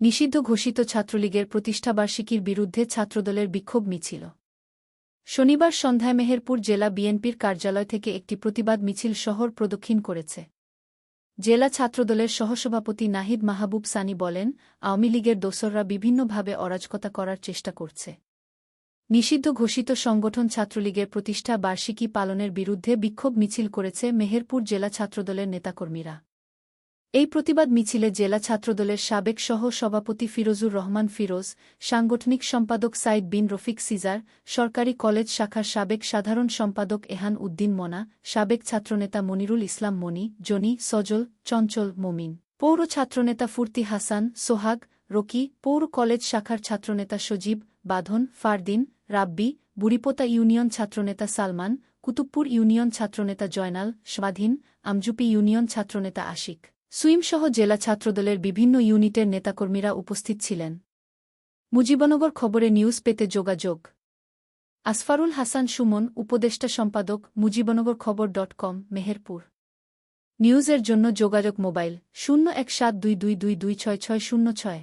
নিষিদ্ধ ঘোষিত ছাত্রলীগের প্রতিষ্ঠাবার্ষিকীর বিরুদ্ধে ছাত্রদলের বিক্ষোভ মিছিল। শনিবার সন্ধ্যায় মেহেরপুর জেলা বিএনপির কার্যালয় থেকে একটি প্রতিবাদ মিছিল শহর প্রদক্ষিণ করেছে। জেলা ছাত্রদলের সহসভাপতি নাহিদ মাহবুব সানি বলেন, আওয়ামী লীগের দোসররা বিভিন্নভাবে অরাজকতা করার চেষ্টা করছে। নিষিদ্ধ ঘোষিত সংগঠন ছাত্রলীগের প্রতিষ্ঠা বার্ষিকী পালনের বিরুদ্ধে বিক্ষোভ মিছিল করেছে মেহেরপুর জেলা ছাত্রদলের নেতাকর্মীরা। এই প্রতিবাদ মিছিলে জেলা ছাত্রদলের সাবেক সহ সভাপতি ফিরোজুর রহমান ফিরোজ, সাংগঠনিক সম্পাদক সাইদ বিন রফিক সিজার, সরকারি কলেজ শাখার সাবেক সাধারণ সম্পাদক এহান উদ্দিন মনা, সাবেক ছাত্রনেতা মনিরুল ইসলাম মনি, জনি, সজল, চঞ্চল, মমিন। পৌর ছাত্রনেতা ফুর্তি হাসান, সোহাগ, রকি, পৌর কলেজ শাখার ছাত্রনেতা সজীব, বাঁধন, ফারদিন, রাব্বি, বুড়িপোতা ইউনিয়ন ছাত্রনেতা সালমান, কুতুবপুর ইউনিয়ন ছাত্রনেতা জয়নাল, স্বাধীন, আমজুপি ইউনিয়ন ছাত্রনেতা আশিক। সুইমসহ জেলা ছাত্রদলের বিভিন্ন ইউনিটের নেতাকর্মীরা উপস্থিত ছিলেন। মুজিবনগর খবরে নিউজ পেতে যোগাযোগ। আসফারুল হাসান সুমন, উপদেষ্টা সম্পাদক, মুজিবনগর খবর ডট কম, মেহেরপুর। নিউজের জন্য যোগাযোগ মোবাইল, শূন্য এক সাত দুই দুই দুই দুই ছয় ছয় শূন্য ছয়।